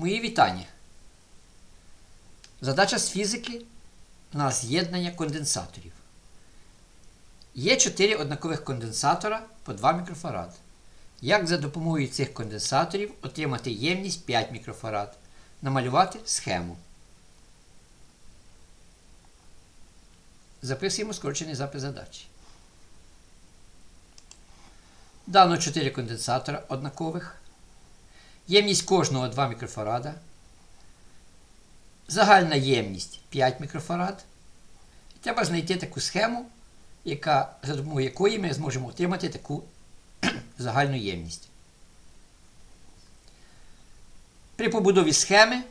Мої вітання. Задача з фізики на з'єднання конденсаторів. Є 4 однакових конденсатора по 2 мікрофарад. Як за допомогою цих конденсаторів отримати ємність 5 мікрофарад? Намалювати схему. Записуємо скорочений запис задачі. Дано 4 конденсатора однакових. Ємність кожного 2 мікрофарада. Загальна ємність 5 мікрофарад. І треба знайти таку схему, яка, за допомогою якої ми зможемо отримати таку загальну ємність. При побудові схеми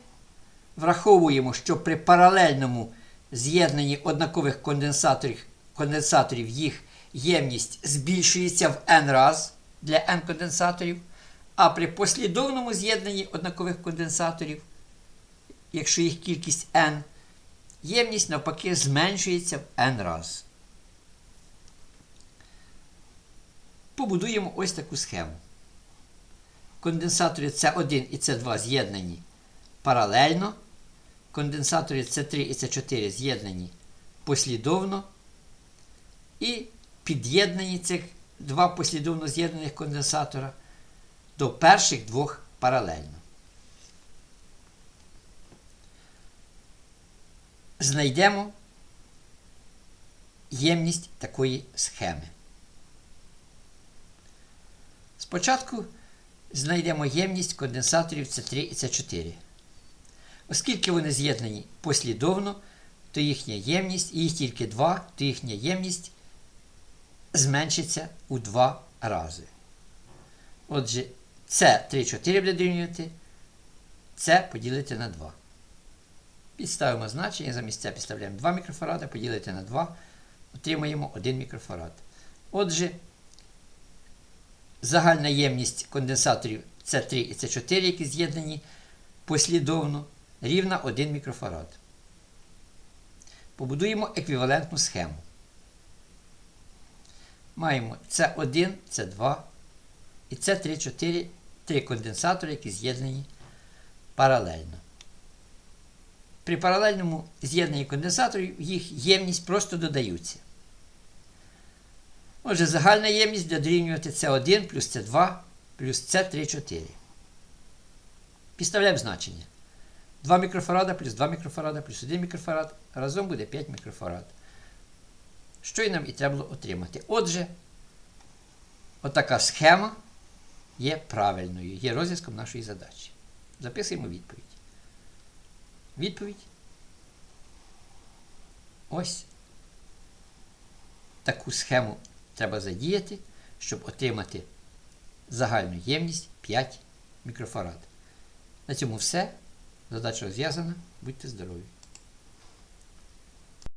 враховуємо, що при паралельному з'єднанні однакових конденсаторів, конденсаторів їх ємність збільшується в n раз для n конденсаторів, а при послідовному з'єднанні однакових конденсаторів, якщо їх кількість n, ємність навпаки зменшується в n раз. Побудуємо ось таку схему. Конденсатори С1 і С2 з'єднані паралельно. Конденсатори С3 і С4 з'єднані послідовно. І під'єднані цих два послідовно з'єднаних конденсатора до перших двох паралельно. Знайдемо ємність такої схеми. Спочатку знайдемо ємність конденсаторів С3 і С4. Оскільки вони з'єднані послідовно, то їхня ємність, їх тільки два, то їхня ємність зменшиться у два рази. Отже, С 3, 4 буде С поділити на 2. Підставимо значення, замість С підставляємо 2 мікрофарада, поділити на 2, отримаємо 1 мікрофарад. Отже, загальна ємність конденсаторів С3 і С4, які з'єднані послідовно, рівна 1 мікрофарад. Побудуємо еквівалентну схему. Маємо С1, С2 і С3, 4 три конденсатори, які з'єднані паралельно. При паралельному з'єднанні конденсаторів їх ємність просто додаються. Отже, загальна ємність буде дорівнювати С1 плюс С2 плюс С3, Підставляємо значення. 2 мікрофарада плюс 2 мікрофарада плюс 1 мікрофарад. Разом буде 5 мікрофарад. Що і нам і треба було отримати. Отже, отака схема є правильною, є розв'язком нашої задачі. Записуємо відповідь. Відповідь. Ось таку схему треба задіяти, щоб отримати загальну ємність 5 мікрофарад. На цьому все. Задача розв'язана. Будьте здорові!